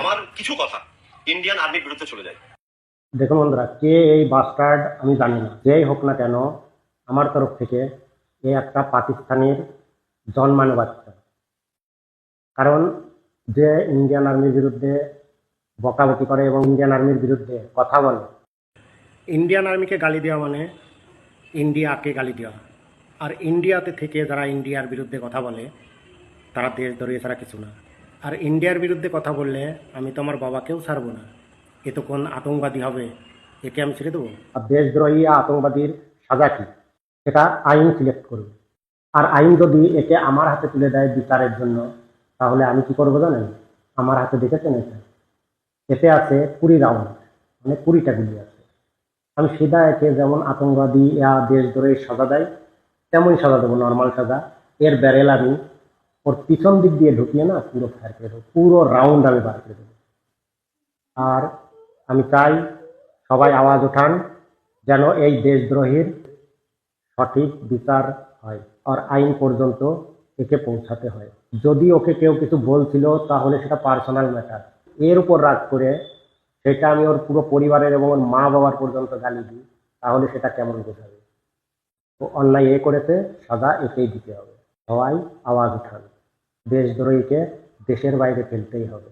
আমার কিছু কথা। ইন্ডিয়ান আর্মির বিরুদ্ধে চলে যায়। দেখুন বন্ধুরা, কে এই বাস্টার্ড আমি জানি না। যেই হোক না কেন, আমার তরফ থেকে এ একটা পাকিস্তানের জন্মানো বাচ্চা কারণ যে ইন্ডিয়ান আর্মির বিরুদ্ধে বকাবকি করে এবং ইন্ডিয়ান আর্মির বিরুদ্ধে কথা বলে ইন্ডিয়ান আর্মিকে গালি দেওয়া মানে ইন্ডিয়াকে গালি দেওয়া। আর ইন্ডিয়াতে থেকে যারা ইন্ডিয়ার বিরুদ্ধে কথা বলে, তারা দেশদ্রোহী ছাড়া কিছু না। আর ইন্ডিয়ার বিরুদ্ধে কথা বললে আমি তো আমার বাবাকেও ছাড়বো না। এ তো কোন আতঙ্কবাদী হবে, একে আমি ছেড়ে দেবো? আর দেশদ্রোহী আতঙ্কবাদীর সাজা কি? সেটা আইন সিলেক্ট করবে। আর আইন যদি একে আমার হাতে তুলে দেয় বিচারের জন্য, তাহলে আমি কি করব জানেন? আমার হাতে দেখেছেন এটা? এতে আছে কুড়ি রাউন্ড মানে কুড়িটা গুলি আছে। আমি সিধা একে যেমন আতঙ্কবাদী, ইয়া দেশদ্রোহী সাজা দেয়, তেমনই সাজা দেবো নর্মাল সাজা। এর ব্যারেল আমি ওর পিছন দিক দিয়ে ঢুকিয়ে না পুরো ফায়ার করে দেবো পুরো রাউন্ড আমি বার করে দেবো আর আমি চাই সবাই আওয়াজ ওঠান যেন এই দেশদ্রোহীর সঠিক বিচার হয় আর আইন পর্যন্ত একে পৌঁছাতে হয় যদি ওকে কেউ কিছু বলছিল তাহলে সেটা পার্সোনাল ম্যাটার এর উপর রাগ করে সেটা আমি ওর পুরো পরিবারের এবং ওর মা বাবার পর্যন্ত গালি দিই তাহলে সেটা কেমন বোঝাবে ও অন্যায় এ করেছে, সাজা একেই দিতে হবে। সবাই আওয়াজ উঠান। দেশদ্রোহীকে দেশের বাইরে ফেলতেই হবে